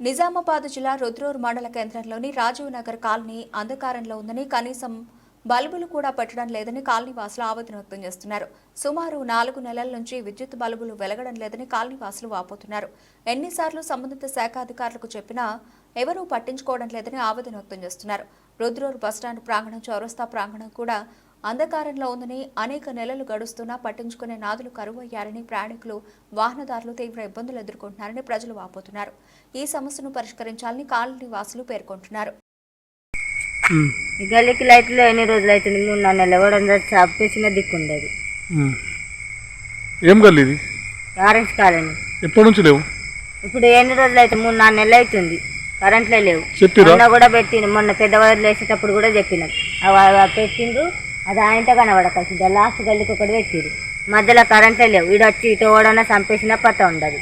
నిజామాబాద్ జిల్లా రుద్రూరు మండల కేంద్రంలోని రాజీవ్ నగర్ కాలనీ అంధకారంలో ఉందని కనీసం బల్బులు కూడా పెట్టడం లేదని కాలనీవాసులు ఆవేదన వ్యక్తం చేస్తున్నారు. సుమారు నాలుగు నెలల నుంచి విద్యుత్ బల్బులు వెలగడం లేదని కాలనీవాసులు వాపోతున్నారు. ఎన్నిసార్లు సంబంధిత శాఖ అధికారులకు చెప్పినా ఎవరూ పట్టించుకోవడం లేదని ఆవేదన వ్యక్తం చేస్తున్నారు. రుద్రూరు బస్టాండ్ ప్రాంగణం చౌరస్తా ప్రాంగణం కూడా అంధకారంలో ఉందని అనేక నెలలు గడుస్తున్నా పట్టించుకునే నాదులు కరువయ్యారని ప్రయాణికులు వాహనదారులు తీవ్ర ఇబ్బందులు ఎదుర్కొంటున్నారని ప్రజలు వాపోతున్నారు. ఈ సమస్యను పరిష్కరించాలని కాలనీ వాసులు పేర్కొంటున్నారు ఈ గల్లీకి లైట్లు ఎన్ని రోజులు అవుతుంది? మూడు నాలుగు కూడా చాపేసిన దిక్కు ఉండదు. ఉమ్. ఏం గల్లి ఆరెంజ్ కాలనీ. ఎప్పటి నుంచి లేవు? ఇప్పుడు ఎన్ని రోజులు అయితే మూడు నాలుగు నెలలు అవుతుంది. కరెంట్లే లేవు. చెప్పిరా. మొన్న కూడా పెట్టిండు. మొన్న పెద్దవాళ్ళు వేసేటప్పుడు కూడా చెప్పినాం పెట్టిండ్రు అది ఆయనతో కనబడక లాస్ట్ గల్లీకి ఒకటి పెట్టిరు మధ్యలో కరెంట్లే లేవు. ఈడ వచ్చి ఇటు ఓడన్నా చంపేసినా పత ఉండదు.